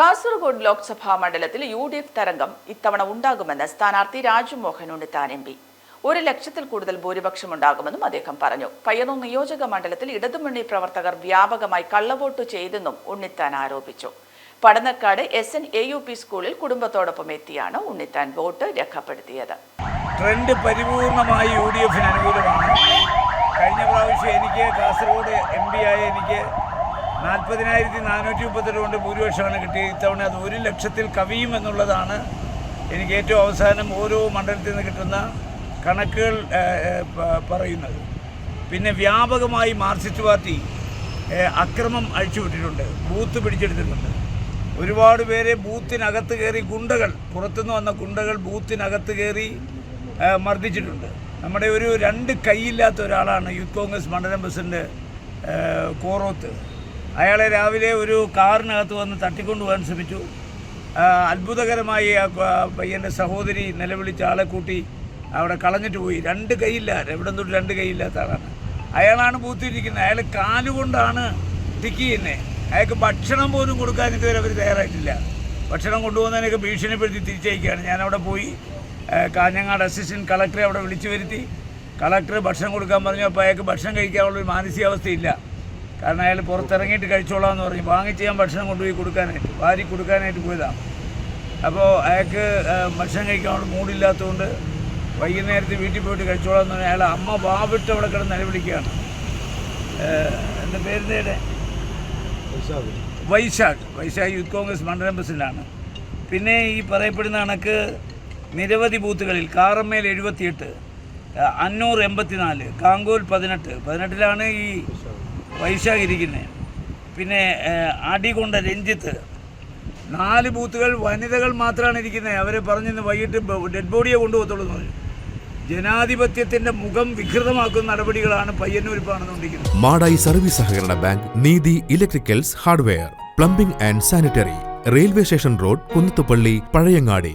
കാസർഗോഡ് ലോക്സഭാ മണ്ഡലത്തിൽ U D F തരംഗം ഇത്തവണ ഉണ്ടാകുമെന്ന് സ്ഥാനാർത്ഥി രാജുമോഹൻ ഉണ്ണിത്താൻ എം പി. ഒരു ലക്ഷത്തിൽ കൂടുതൽ ഭൂരിപക്ഷം ഉണ്ടാകുമെന്നും അദ്ദേഹം പറഞ്ഞു. പയ്യന്നൂർ നിയോജക മണ്ഡലത്തിൽ ഇടതുമുന്നണി പ്രവർത്തകർ വ്യാപകമായി കള്ളവോട്ട് ചെയ്തെന്നും ഉണ്ണിത്താൻ ആരോപിച്ചു. Padannakkad S N A U P സ്കൂളിൽ കുടുംബത്തോടൊപ്പം എത്തിയാണ് ഉണ്ണിത്താൻ വോട്ട് രേഖപ്പെടുത്തിയത്. ട്രെൻഡ് പരിപൂർണമായി യു ഡി എഫിന് അനുകൂലമാണ്. കഴിഞ്ഞ പ്രാവശ്യം എനിക്ക് കാസർഗോഡ് എം പി ആയ എനിക്ക് നാൽപ്പതിനായിരത്തി നാനൂറ്റി മുപ്പത്തെട്ട് കൊണ്ട് ഭൂരിപക്ഷമാണ് കിട്ടിയത്. ഇത്തവണ അത് ഒരു ലക്ഷത്തിൽ കവിയും എന്നുള്ളതാണ് എനിക്ക് ഏറ്റവും അവസാനം ഓരോ മണ്ഡലത്തിൽ നിന്ന് കിട്ടുന്ന കണക്കുകൾ പറയുന്നത്. പിന്നെ വ്യാപകമായി മാർക്സിസ്റ്റ് പാർട്ടി അക്രമം അഴിച്ചുവിട്ടിട്ടുണ്ട് ബൂത്ത് പിടിച്ചെടുത്തിട്ടുണ്ട്. ഒരുപാട് പേരെ ബൂത്തിനകത്ത് കയറി ഗുണ്ടകൾ പുറത്തുനിന്ന് വന്ന ഗുണ്ടകൾ ബൂത്തിനകത്ത് കയറി മർദ്ദിച്ചിട്ടുണ്ട്. നമ്മുടെ ഒരു രണ്ട് കൈയില്ലാത്ത ഒരാളാണ് യൂത്ത് കോൺഗ്രസ് മണ്ഡലം പ്രസിഡന്റ് കോറോത്ത്. അയാളെ രാവിലെ ഒരു കാറിനകത്ത് വന്ന് തട്ടിക്കൊണ്ടുപോകാൻ ശ്രമിച്ചു. അത്ഭുതകരമായി പയ്യന്റെ സഹോദരി നിലവിളിച്ച ആളെ കൂട്ടി അവിടെ കളഞ്ഞിട്ട് പോയി. രണ്ട് കൈയില്ല എവിടെ തൊട്ട് രണ്ട് കൈയില്ലാത്ത ആളാണ്. അയാളാണ് പൂത്തിരിക്കുന്നത്. അയാൾ കാലുകൊണ്ടാണ് തിക്കി തന്നെ അയാൾക്ക് ഭക്ഷണം പോലും കൊടുക്കാൻ ഇതുവരെ അവർ തയ്യാറായിട്ടില്ല. ഭക്ഷണം കൊണ്ടുപോകുന്നതിനൊക്കെ ഭീഷണിപ്പെടുത്തി തിരിച്ചയക്കുകയാണ്. ഞാനവിടെ പോയി കാഞ്ഞങ്ങാട് അസിസ്റ്റന്റ് കളക്ടറെ അവിടെ വിളിച്ചു വരുത്തി. കളക്ടർ ഭക്ഷണം കൊടുക്കാൻ പറഞ്ഞു. അപ്പോൾ അയാൾക്ക് ഭക്ഷണം കഴിക്കാനുള്ളൊരു മാനസികാവസ്ഥയില്ല. കാരണം അയാൾ പുറത്തിറങ്ങിയിട്ട് കഴിച്ചോളാം എന്ന് പറഞ്ഞു. വാങ്ങിച്ച് ഞാൻ ഭക്ഷണം കൊണ്ടുപോയി കൊടുക്കാനായിട്ട് വാരി കൊടുക്കാനായിട്ട് പോയതാണ് അപ്പോൾ അയാൾക്ക് ഭക്ഷണം കഴിക്കാനുള്ള മൂടില്ലാത്തതുകൊണ്ട് വൈകുന്നേരത്ത് വീട്ടിൽ പോയിട്ട് കഴിച്ചോളാം എന്ന് പറഞ്ഞാൽ അയാൾ അമ്മ വാവിട്ട് അവിടെ കിടന്ന് നിലവിളിക്കുകയാണ്. എന്റെ പേരുന്നേടെ വൈശാഖ്. വൈശാഖ്. യൂത്ത് കോൺഗ്രസ് മണ്ഡലം പ്രസിഡന്റാണ് പിന്നെ ഈ പറയപ്പെടുന്ന കണക്ക് നിരവധി ബൂത്തുകളിൽ കാറമ്മേൽ എഴുപത്തിയെട്ട് അന്നൂർ എൺപത്തിനാല് കാങ്കോൽ പതിനെട്ട്. പതിനെട്ടിലാണ് ഈ വൈശാഖ് ഇരിക്കുന്നത് പിന്നെ അടി അടികൊണ്ട രഞ്ജിത്ത്. നാല് ബൂത്തുകൾ വനിതകൾ മാത്രമാണ് ഇരിക്കുന്നത് അവർ പറഞ്ഞിന്ന് വൈകിട്ട് ഡെഡ് ബോഡിയെ കൊണ്ടുപോകത്തുള്ളൂ എന്ന് പറഞ്ഞു. ജനാധിപത്യത്തിന്റെ മുഖം വികൃതമാക്കുന്ന നടപടികളാണ് പയ്യന്നൂർ കാണുന്നുകൊണ്ടിരിക്കുന്നത് മാടായി സർവീസ് സഹകരണ bank Neethi electricals hardware plumbing and sanitary railway station road Kunnathupalli Pazhayangadi.